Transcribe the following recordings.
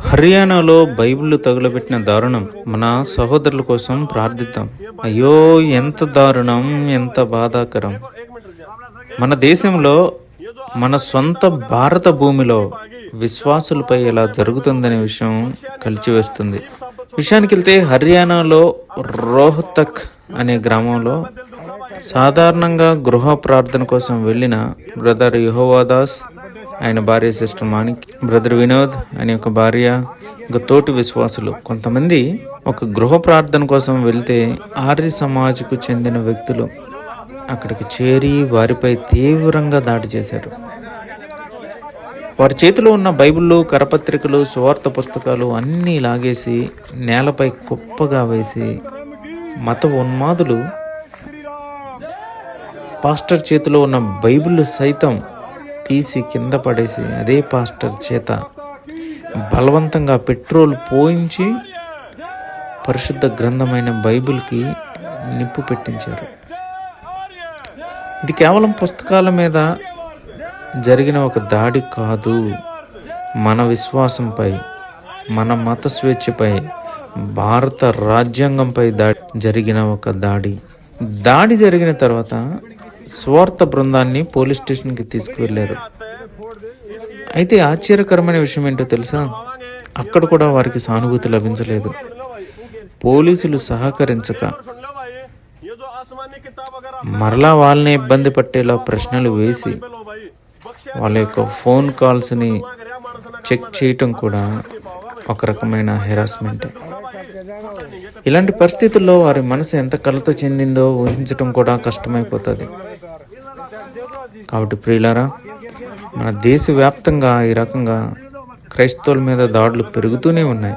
హర్యానాలో బైబిల్ తగులబెట్టిన దారుణం. మన సహోదరుల కోసం ప్రార్థిద్దాం. అయ్యో ఎంత దారుణం ఎంత బాధాకరం. మన దేశంలో మన సొంత భారత భూమిలో విశ్వాసులపై ఇలా జరుగుతుందనే విషయం కలిచివేస్తుంది. విషయానికి వెళ్తే హర్యానాలో రోహతక్ అనే గ్రామంలో సాధారణంగా గృహ ప్రార్థన కోసం వెళ్ళిన బ్రదర్ యహోవాదాస్ ఆయన భార్య సిస్టర్ మాణిక్ బ్రదర్ వినోద్ ఆయన యొక్క భార్య ఇంకా తోటి విశ్వాసులు. కొంతమంది ఒక గృహ ప్రార్థన కోసం వెళ్తే ఆర్య సమాజ్కు చెందిన వ్యక్తులు అక్కడికి చేరి వారిపై తీవ్రంగా దాడి చేశారు. వారి చేతిలో ఉన్న బైబిళ్ళు కరపత్రికలు సువార్త పుస్తకాలు అన్నీ లాగేసి నేలపై కుప్పగా వేసి మత ఉన్మాదులు పాస్టర్ చేతిలో ఉన్న బైబిళ్ళు సైతం తీసి కింద పడేసి అదే పాస్టర్ చేత బలవంతంగా పెట్రోల్ పోయించి పరిశుద్ధ గ్రంథమైన బైబిల్కి నిప్పు పెట్టించారు. ఇది కేవలం పుస్తకాల మీద జరిగిన ఒక దాడి కాదు. మన విశ్వాసంపై మన మత స్వేచ్ఛపై భారత రాజ్యాంగంపై దాడి జరిగిన ఒక దాడి. దాడి జరిగిన తర్వాత స్వార్థ బృందాన్ని పోలీస్ స్టేషన్కి తీసుకువెళ్ళారు. అయితే ఆశ్చర్యకరమైన విషయం ఏంటో తెలుసా? అక్కడ కూడా వారికి సానుభూతి లభించలేదు. పోలీసులు సహకరించక మరలా వాళ్ళని ఇబ్బంది పట్టేలా ప్రశ్నలు వేసి వాళ్ళ యొక్క ఫోన్ కాల్స్ని చెక్ చేయటం కూడా ఒక రకమైన హెరాస్మెంట్. ఇలాంటి పరిస్థితుల్లో వారి మనసు ఎంత కలత చెందిందో ఊహించటం కూడా కష్టమైపోతుంది. కాబట్టి ప్రియులారా మన దేశవ్యాప్తంగా ఈ రకంగా క్రైస్తవుల మీద దాడులు పెరుగుతూనే ఉన్నాయి.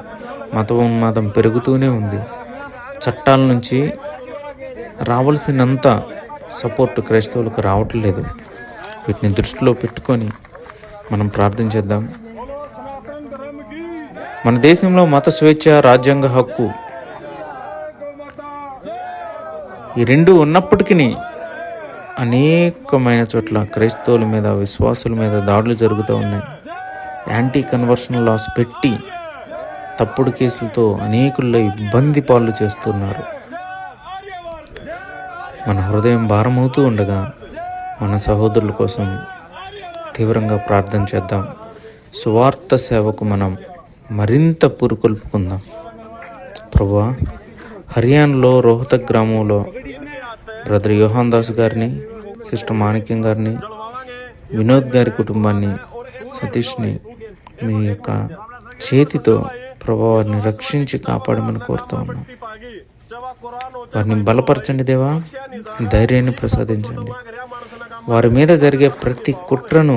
మత ఉన్మాదం పెరుగుతూనే ఉంది. చట్టాల నుంచి రావాల్సినంత సపోర్ట్ క్రైస్తవులకు రావట్లేదు వీటిని దృష్టిలో పెట్టుకొని మనం ప్రార్థన చేద్దాం. మన దేశంలో మత స్వేచ్ఛ రాజ్యాంగ హక్కు ఈ రెండు ఉన్నప్పటికీ అనేకమైన చోట్ల క్రైస్తవుల మీద విశ్వాసుల మీద దాడులు జరుగుతూ ఉన్నాయి. యాంటీ కన్వర్షన్ లాస్ పెట్టి తప్పుడు కేసులతో అనేకుల్లో ఇబ్బంది పాలు చేస్తున్నారు. మన హృదయం భారమవుతూ ఉండగా మన సహోదరుల కోసం తీవ్రంగా ప్రార్థన చేద్దాం. సువార్త సేవకు మనం మరింత పురుకొల్పుకుందాం. ప్రభా హర్యానాలో రోహతక్ గ్రామంలో బ్రదర్ యోహాన్ దాస్ గారిని సిస్టర్ మాణిక్యం గారిని వినోద్ గారి కుటుంబాన్ని సతీష్ని మీ యొక్క చేతితో ప్రభావాన్ని వారిని రక్షించి కాపాడమని కోరుతూ ఉన్నాం. వారిని బలపరచండి దేవా ధైర్యాన్ని ప్రసాదించండి. వారి మీద జరిగే ప్రతి కుట్రను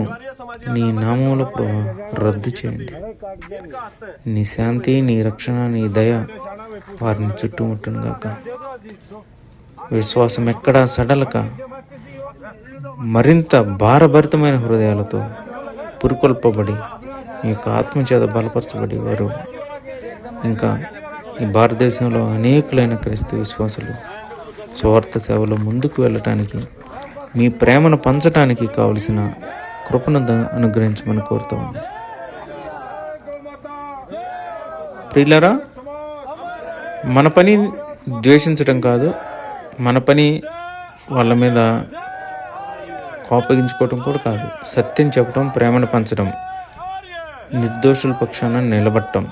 నీ నామంలో ప్రభు రద్దు చేయండి. నీ శాంతి నీ రక్షణ నీ దయ వారిని చుట్టుముట్టును గాక విశ్వాసం ఎక్కడా సడలక మరింత భారభరితమైన హృదయాలతో పురుకొల్పబడి ఈ యొక్క ఆత్మచేత బలపరచబడి వారు. ఇంకా ఈ భారతదేశంలో అనేకులైన క్రైస్తవ విశ్వాసులు స్వార్థ సేవలో ముందుకు వెళ్ళటానికి మీ ప్రేమను పంచటానికి కావలసిన కృపను అనుగ్రహించమని కోరుతా ఉన్నాం. ప్రియులరా మన పని ద్వేషించడం కాదు మన పని వాళ్ళ మీద కోపగించుకోవటం కూడా కాదు. సత్యం చెప్పడం ప్రేమను పంచడం నిర్దోషుల పక్షాన నిలబట్టం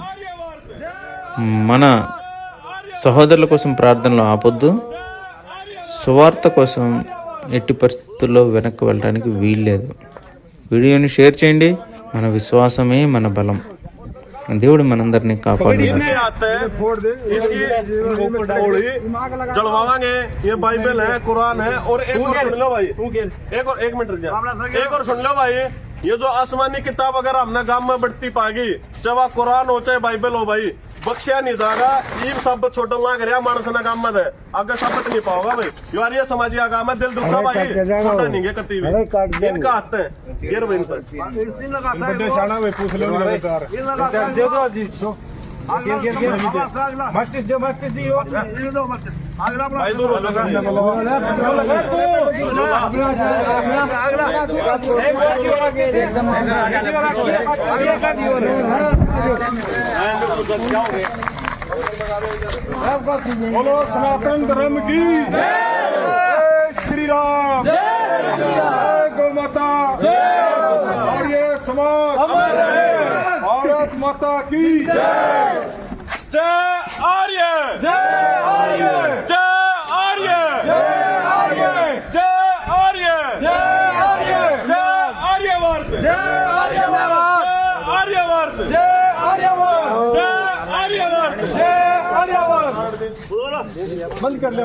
మన సహోదరుల కోసం ప్రార్థనలు ఆపొద్దు. సువార్త కోసం ఎట్టి పరిస్థితుల్లో వెనక్కి వెళ్ళడానికి వీల్లేదు. వీడియోని షేర్ చేయండి. మన విశ్వాసమే మన బలం. దేవుడు మనందరినీ కాపాడు नहीं आते इसकी थोड़ी जलवाएंगे ये बाइबल है कुरान है और एक और सुन लो भाई एक और एक मिनट रुक जा एक और सुन लो भाई ये जो आसमानी किताब अगर हमने गांव में बढ़ती पाएगी चाहे कुरान हो चाहे बाइबल हो भाई बख्शिया नहीं जाएगा ये सब छोटा लाग रहा मानस ना काम में आगे सबक नहीं पाओगा भाई यार ये समाज का काम है दिल दुखा भाई छोटा नहीं है कती हुई इनका हाथ है गिर भाई इन पर बड़े शाना में पूछ लो लगातार दे दो जी दो गिर गिर गिर मस्जिद दे मस्जिद दियो भाई दूर हो जाओ। एकदम जाओगे बोलो सनातन धर्म की जय श्री राम जय गौ माता और ये समाज भारत माता की जय आर्य जय आर्य जय बंद कर ले